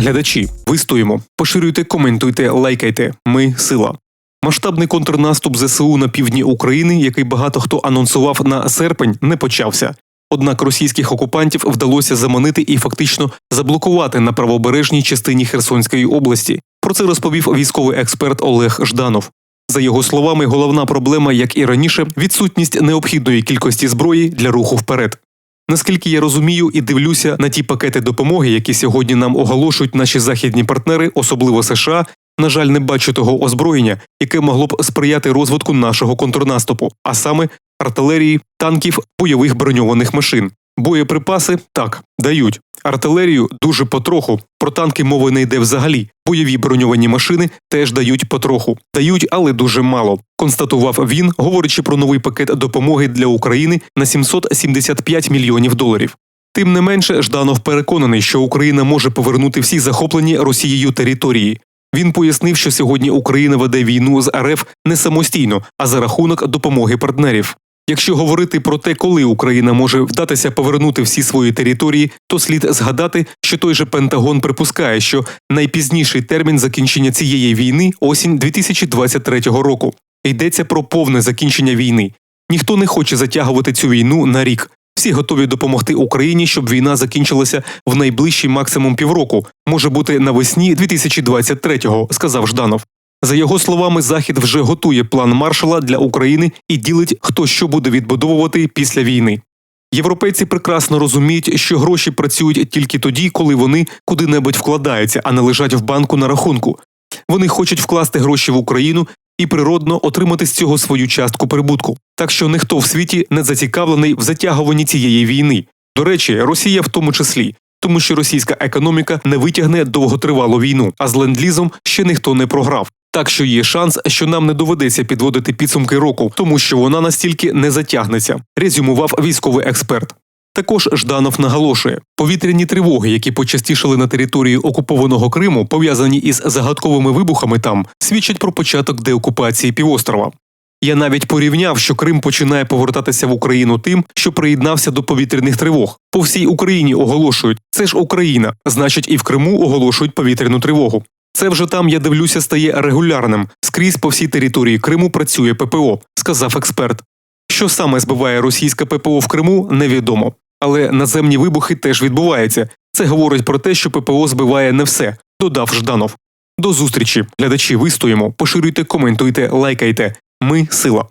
Глядачі, вистоїмо, поширюйте, коментуйте, лайкайте. Ми сила. Масштабний контрнаступ ЗСУ на півдні України, який багато хто анонсував на серпень, не почався. Однак російських окупантів вдалося заманити і фактично заблокувати на правобережній частині Херсонської області. Про це розповів військовий експерт Олег Жданов. За його словами, головна проблема, як і раніше, відсутність необхідної кількості зброї для руху вперед. Наскільки я розумію і дивлюся на ті пакети допомоги, які сьогодні нам оголошують наші західні партнери, особливо США, на жаль, не бачу того озброєння, яке могло б сприяти розвитку нашого контрнаступу, а саме артилерії, танків, бойових броньованих машин. Боєприпаси так дають. Артилерію дуже потроху. Про танки мови не йде взагалі. Бойові броньовані машини теж дають потроху. Дають, але дуже мало. Констатував він, говорячи про новий пакет допомоги для України на 775 мільйонів доларів. Тим не менше, Жданов переконаний, що Україна може повернути всі захоплені Росією території. Він пояснив, що сьогодні Україна веде війну з РФ не самостійно, а за рахунок допомоги партнерів. Якщо говорити про те, коли Україна може вдатися повернути всі свої території, то слід згадати, що той же Пентагон припускає, що найпізніший термін закінчення цієї війни осінь 2023 року. Йдеться про повне закінчення війни.Ніхто не хоче затягувати цю війну на рік. Всі готові допомогти Україні, щоб війна закінчилася в найближчий максимум півроку, може бути навесні 2023-го, сказав Жданов. За його словами, Захід вже готує план маршала для України і ділить, хто що буде відбудовувати після війни. Європейці прекрасно розуміють, що гроші працюють тільки тоді, коли вони куди-небудь вкладаються, а не лежать в банку на рахунку. Вони хочуть вкласти гроші в Україну і природно отримати з цього свою частку прибутку. Так що ніхто в світі не зацікавлений в затягуванні цієї війни. До речі, Росія в тому числі. Тому що російська економіка не витягне довготривалу війну, а з ленд-лізом ще ніхто не програв. Так що є шанс, що нам не доведеться підводити підсумки року, тому що вона настільки не затягнеться, резюмував військовий експерт. Також Жданов наголошує, повітряні тривоги, які почастішали на території окупованого Криму, пов'язані із загадковими вибухами там, свідчать про початок деокупації півострова. Я навіть порівняв, що Крим починає повертатися в Україну тим, що приєднався до повітряних тривог. По всій Україні оголошують це ж Україна, значить, і в Криму оголошують повітряну тривогу. Це вже там, я дивлюся, стає регулярним. Скрізь по всій території Криму працює ППО, сказав експерт. Що саме збиває російське ППО в Криму, невідомо. Але наземні вибухи теж відбуваються. Це говорить про те, що ППО збиває не все, додав Жданов. До зустрічі, глядачі, вистоїмо, поширюйте, коментуйте, лайкайте. Ми сила.